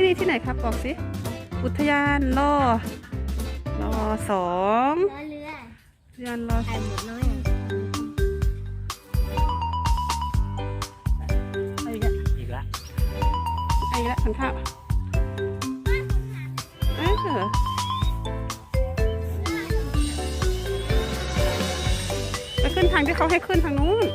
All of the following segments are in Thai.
ที่นี่ที่ไหนครับบอกสิอุทยานรอรอสองล้อเรืออุทยานรอสถ่าอยงหมดเลยไปอีกแล้วอีกละไปอีกแล้วขันข้าวเออไปขึ้นทางที่เขาให้ขึ้นทางนู้น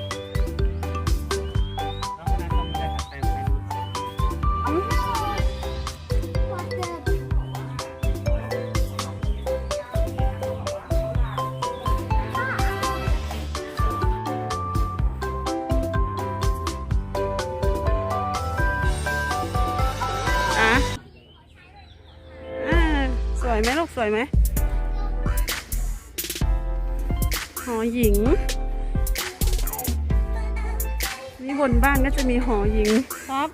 วยไหมลูกสวยไหมหอหญิง นี่บนบ้านก็จะมีหอหญิงครับ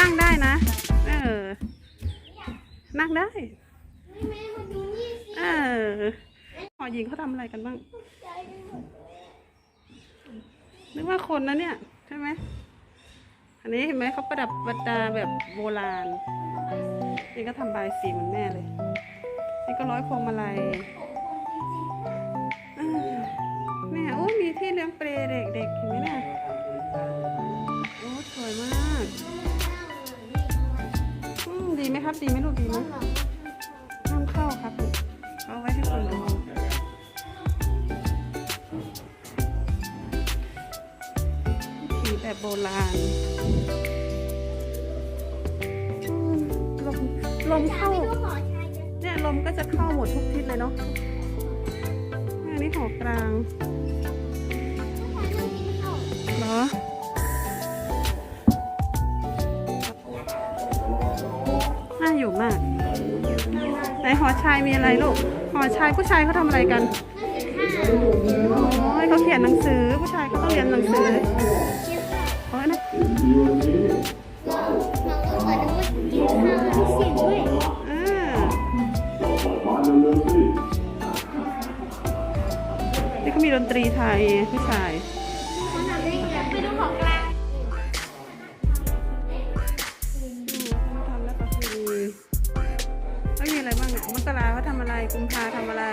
นั่งได้นะ เออ นั่งได้ เออ หอหญิงเขาทำอะไรกันบ้าง นึกว่าคนนะเนี่ย ใช่ไหม อันนี้เห็นไหมเขาประดับประดาแบบโบราณ นี่ก็ทำบายสีเหมือนแม่เลย นี่ก็ร้อยพวงมาลัยอ่าเนี่โอ้มีที่เลี้ยงเปรย์เด็กๆเห็นไหมเนี่ยโอ้สวยมากอืมดีไหมครับ ดีไหมลูกดีไหมห้ามเข้าครับเอาไว้ให้คนดูผีแบบโบราณ ลมเข้าไปดูหอชายกันเนี่ยลมก็จะเข้าหมดทุกทิศเลยเนาะอันนี้หอกลางผู้ชายไม่กินข้าวเหรอน่าอยู่มากในหอชายมีอะไรลูก หอชายผู้ชายเขาทำอะไรกันนั่นคือข้าวโอ้ยเขาเขียนหนังสือผู้ชายเขาต้องเรียนหนังสือเก็บข้าวโอ้ยนะ เสียงด้วยอ่านี่เขามีดนตรีไทยผู้ชายเขาทำได้ไงไปดูของกลางอืมเขาทำแล้วก็คือแล้วมีอะไรบ้างเนี่ยมกราเขาทำอะไรกุมภาทำอะไร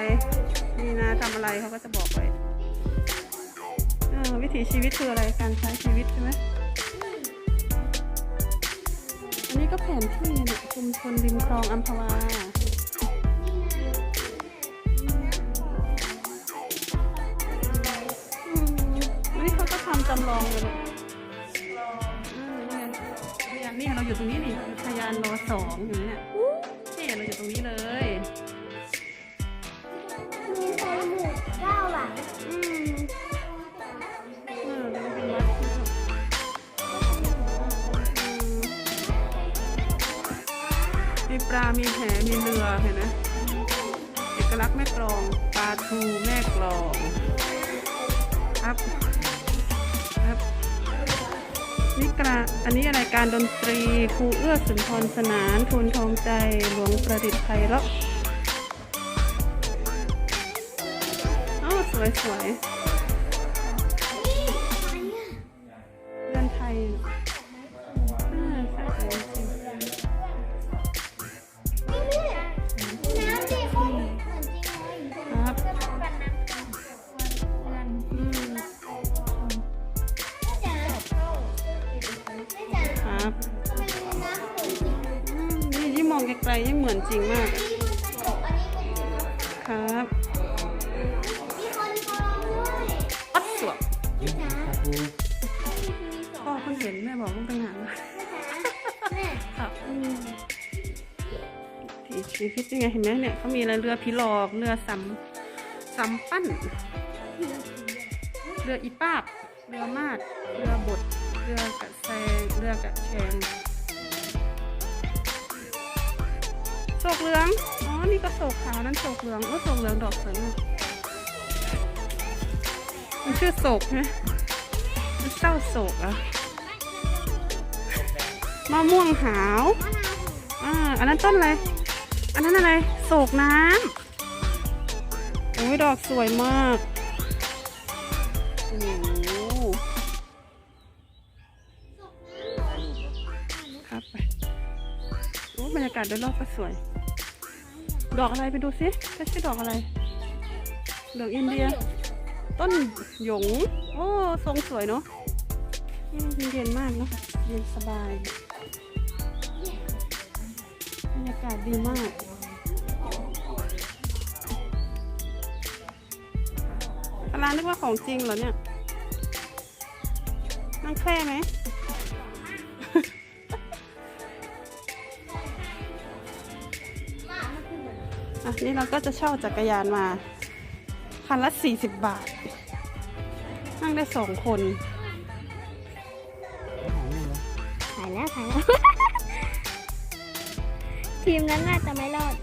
มีนาทำอะไรเขาก็จะบอกไว้วิถีชีวิตคืออะไรการใช้ชีวิตใช่ไหม อันนี้ก็แผนที่เนี่ยชุมชนริมคลองอัมพวาอันนี้เขาก็ทำจำลองเลยลูกอืมนี่ไงนี่ไงนี่เราอยู่ตรงนี้นี่พยานรอสองอยู่เนี่ยนี่เราอยู่ตรงนี้เลย ลา มีแหมีเรือเห็นไหมเอกลักษณ์แม่กลองปลาทูแม่กลองครับครับนี่กระอันนี้อะไรการดนตรีครูเอื้อสุนทรสนานทูลทองใจหลวงประดิษฐ์ไพเราะอ๋อสวยสวย ครับทำไมมีน้ำเหมือนจริงอืมนี่ยิ่งมองไกลๆยิ่งเหมือนจริงมากอะนี่มันตลกอันนี้เป็นครับมีคนทองด้วยอัดสวบแม่จ๋าครับครูพ่อเพิ่งเห็นแม่บอกว่าตั้งนานแล้วแม่ครับอืมที่ชีวิตยังไงเห็นไหมเนี่ยเขามีอะไรเรือพิลอกเรือสัมสัมปั้น เรืออีป้าบ เรือมาด เรือบด เรือกระแซงเรือกระแชงโศกเหลือง อ๋อ นี่ก็โศกขาวนั่นโศกเหลือง โอ้โศกเหลืองดอกสวยมากมันชื่อโศกไหมมันเศร้าโศกอะมะม่วงหาวอ่าอันนั้นต้นอะไร อันนั้นอะไร โศกน้ำโอ้ยดอกสวยมากากาศโดยรอบก็สวย ดอกอะไรไปดูสิใช่ชื่อดอกอะไร ดอกอินเดีย ต้นหยง โอ้ทรงสวยเนาะอืมเย็นมากเนาะเย็นสบายบรรยากาศดีมากปลานึกว่าของจริงเหรอเนี่ยนั่งแคร่ไหม อะนี่เราก็จะเช่าจักรยานมา คันละ 40 บาท นั่งได้สองคนถ่ายแล้วถ่ายแล้ว ทีมนั้นน่าจะไม่รอด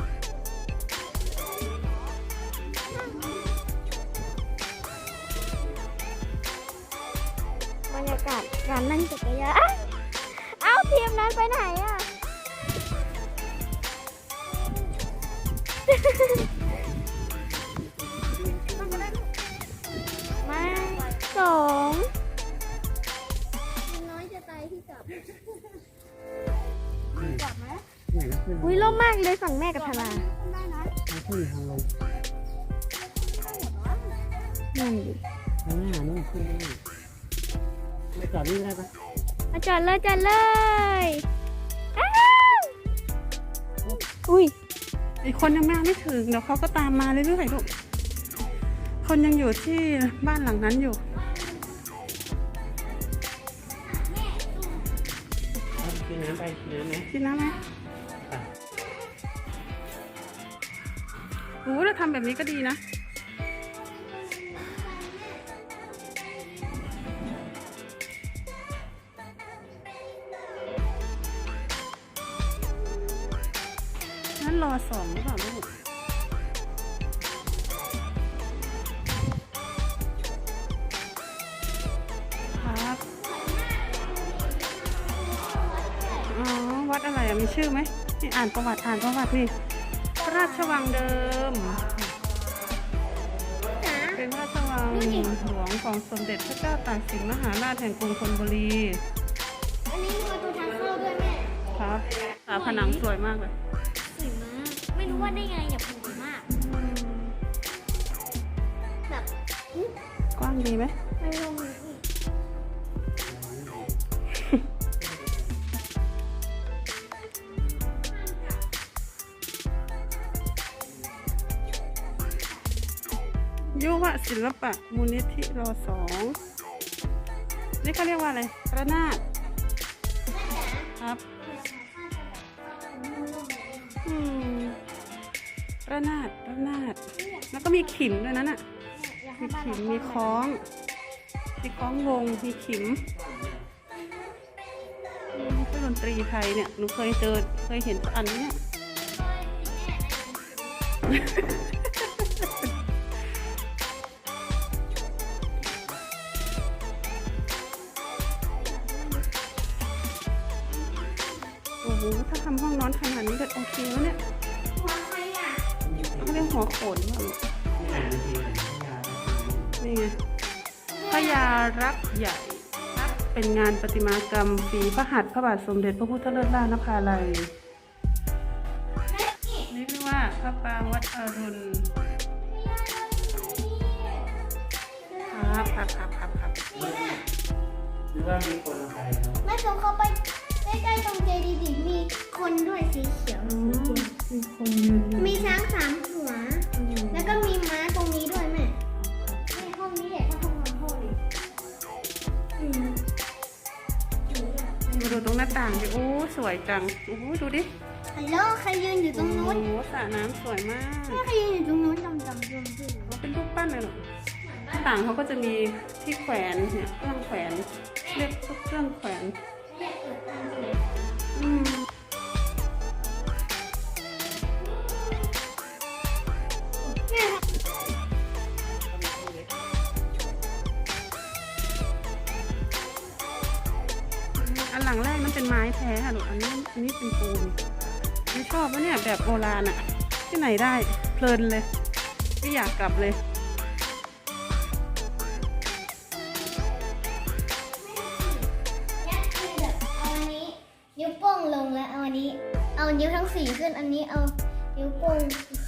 บรรยากาศการนั่งจักรยาน เอ้าทีมนั้นไปไหนอะ มาสองน้อยจะตายที่จับจับไหมนี่นะขึ้นอุ้ยร่มมากเลยฝั่งแม่กับธนาขึ้นทางลงนั่นดิทางหน้านู่นขึ้นไม่ได้ไม่จอดนี่ได้ปะมาจอดเลยจอดเลยอ้าวอุ้ย อีกคนยังมาไม่ถึงเดี๋ยวเขาก็ตามมาเรื่อยๆลูกคนยังอยู่ที่บ้านหลังนั้นอยู่เอากินน้ำไปกินน้ำไหมกินน้ำไหมอะโอ้เราทำแบบนี้ก็ดีนะ อะไรอะมีชื่อไหมนี่อ่านประวัติอ่านประวัตินี่พระราชวังเดิม เป็นพระราชวังหลวงของสมเด็จพระเจ้าตากสินมหาราชแห่งกรุงธนบุรีอันนี้มีประตูทางเข้าด้วยแม่ครับฝาผนังสวยมากเลยสวยมากไม่รู้ว่าได้ไงอย่าพูดมากแบบอื้อกว้างดีไหมไม่ล ยุวศิลปะมูลนิธิรอสองนี่เขาเรียกว่าอะไรระนาดครับอืมระนาดระนาด แล้วก็มีขิมด้วยนะน่ะมีขิมมีคล้อง มีคล้องวงมีขิมเครื่องดนตรีไทยเนี่ยหนูเคยเจอเคยเห็นอันเนี่ย อนขนาดนี้ก็โอเคแล้วเนี่ยเขาเรียกหัวโขนว่าลูกนี่อ่านจริงๆอะนี่ไงพญารักใหญ่เป็นงานประติมากรรมฝีพระหัตถ์พระบาทสมเด็จพระพุทธเลิศล่านภาลัยนี่เรียกว่าพระปางวัดอรุณครับครับครับครับครับหรือว่ามีคนอาไปเนาะแม่ส่งเข้าไป ใกล้ๆตรงเจดีย์มีคนด้วยสีเขียวอ๋อมีคนยืนอยู่มีช้างสามหัวอืมแล้วก็มีม้าตรงนี้ด้วยแม่ในห้องนี้แหละถ้าห้องนอนพ่อเลยอืมมาดูตรงหน้าต่างดิโอ้สวยจังโอ้โหดูดิฮัลโหลใครยืนอยู่ตรงนู้นโอ้โหสระน้ำสวยมากแม่ใครยืนอยู่ตรงนู้นดำๆดำๆเขาเป็นรูปปั้นเลยเหรอหน้าต่างเขาก็จะมีที่แขวนเนี่ยเครื่องแขวน ไหนได้ เพลินเลย ไม่อยากกลับเลยยัดคือแบบเอาอันนี้ นิ้วโป้งลงแล้วเอาอันนี้ เอานิ้วทั้งสี่ขึ้นอันนี้เอานิ้วโป้ง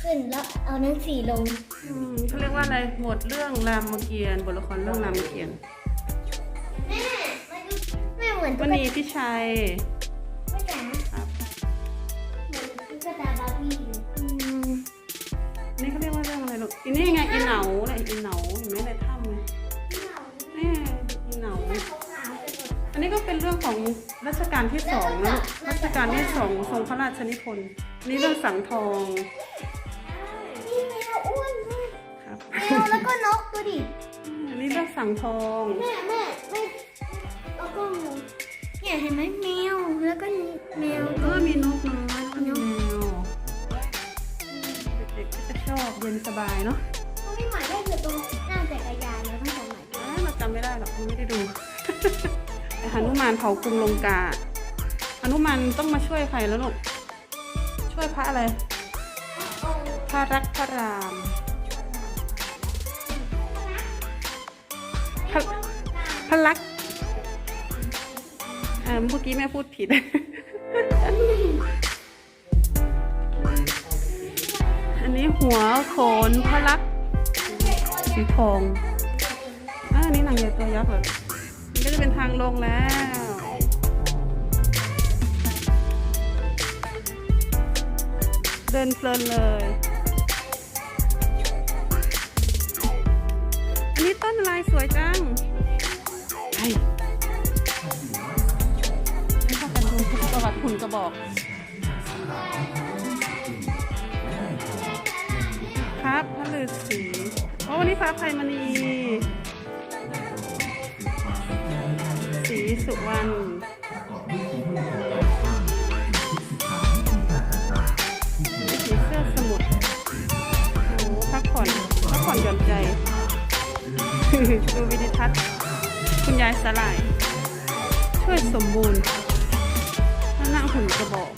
ขึ้นแล้วเอาทั้งสี่ลง อืมเขาเรียกว่าอะไรหมวดเรื่องรามเกียรติ์บทละครเรื่องรามเกียรติ์แม่มาดูแม่เหมือนมตุ๊กณีตาพิชัยแม่จ๋าครับเหมือนตุ๊กตาบาร์บี้เลย องอะไรลูกอีนี่ไงอีเหนาอะไรอีเหนาเห็นไหมในถ้ำไงนี่อีเหนาอันนี้ก็เป็นเรื่องของรัชกาลที่สองนะรัชกาลที่สองทรงพระราชนิพนธ์อันนี่เรื่องสังทองนี่แมวอ้วนมากครับแมวแล้วก็นกดูดิอันนี้เรื่องสังทองแม่แม่แม่แล้วก็เนี่ยเห็นไหมแมวแล้วก็แมว เออมีนกน้อย ชอบเย็นสบายเนาะเขาไม่หมายได้อยู่ตรงหน้าจักรยานแล้วต้องสมัยเอ้ยเราจำไม่ได้หรอกเราไม่ได้ดูแต่หนุมานเผากรุงลงกาหนุมานต้องมาช่วยใครแล้วลูกช่วยพระอะไรพระรักพระรามพระพระลักษณ์อ่าเมื่อกี้แม่พูดผิด หัวโขนพระลักษณ์สีทองอ่าอันนี้นางใหญ่ตัวยักษ์เหรอมันก็จะเป็นทางลงแล้วเดินเพลินเลย อันนี้ต้นอะไรสวยจังไอ้ให้พากันดูประวัติหุ่นกระบอก โอ้วันนี้ฟ้าไพมณีสีสุวรรณสีเสื้อสมุทรโอ้พักผ่อนพักผ่อนหย่อนใจ ดูวิดิทัศน์ คุณยายสลาย ช่วยสมบูรณ์พระนางหุ่นกระบอก